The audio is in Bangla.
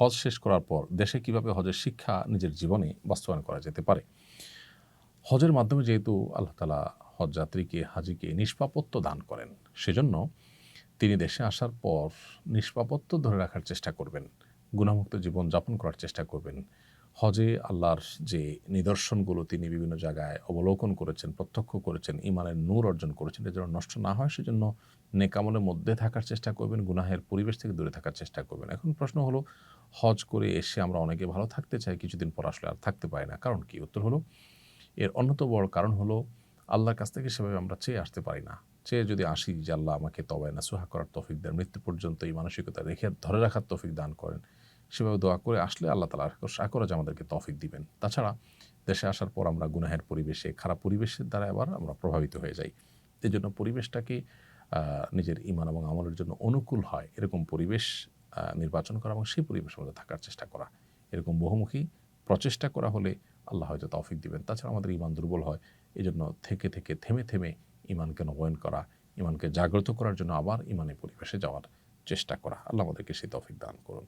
হজ শেষ করার পর দেশে কীভাবে হজের শিক্ষা নিজের জীবনে বাস্তবায়ন করা যেতে পারে? হজের মাধ্যমে যেহেতু আল্লাহ তালা হজ যাত্রীকে, হাজিকে নিষ্পাপত্য দান করেন, সেজন্য তিনি দেশে আসার পর নিষ্পাপত্য ধরে রাখার চেষ্টা করবেন গুণামুক্ত জীবন যাপন করার চেষ্টা করবেন। হজে আল্লাহর যে নিদর্শনগুলো তিনি বিভিন্ন জায়গায় অবলোকন করেছেন, প্রত্যক্ষ করেছেন ইমানের নূর অর্জন করেছেন, এটা যেন নষ্ট না হয়, সেজন্য নেকামলের মধ্যে থাকার চেষ্টা করবেন, গুনাহের পরিবেশ থেকে দূরে থাকার চেষ্টা করবেন। এখন প্রশ্ন হলো, হজ করে এসে আমরা অনেকে ভালো থাকতে চাই, কিছুদিন পর আসলে আর থাকতে পারি না। কারণ কি? উত্তর হলো, এর অন্যতম বড় কারণ হলো, আল্লাহর কাছ থেকে সেভাবে আমরা চেয়ে আসতে পারি না। চেয়ে যদি আসি যে আল্লাহ আমাকে তবায় না সুহা করার তফিক দেন, মৃত্যু পর্যন্ত এই মানসিকতা রেখে ধরে রাখার তফিক দান করেন সেভাবে দোয়া করে আসলে আল্লাহ তালা আশা করে যে আমাদেরকে তফিক দিবেন। তাছাড়া দেশে আসার পর আমরা গুনাহের পরিবেশে, খারাপ পরিবেশের দ্বারা আবার আমরা প্রভাবিত হয়ে যাই। এই জন্য পরিবেশটাকে নিজের ইমান এবং আমলের জন্য অনুকূল হয়। এরকম পরিবেশ নির্বাচন করা এবং সেই পরিবেশের মধ্যে থাকার চেষ্টা করা। এরকম বহুমুখী প্রচেষ্টা করা হলে আল্লাহ হয়তো তৌফিক দিবেন। তাছাড়া আমাদের ইমান দুর্বল হয় এই জন্য থেকে থেকে থেমে থেমে ইমানকে নবায়ন করা ইমানকে জাগ্রত করার জন্য আবার ইমানের পরিবেশে যাওয়ার চেষ্টা করা। আল্লাহ আমাদেরকে সেই তৌফিক দান করুন।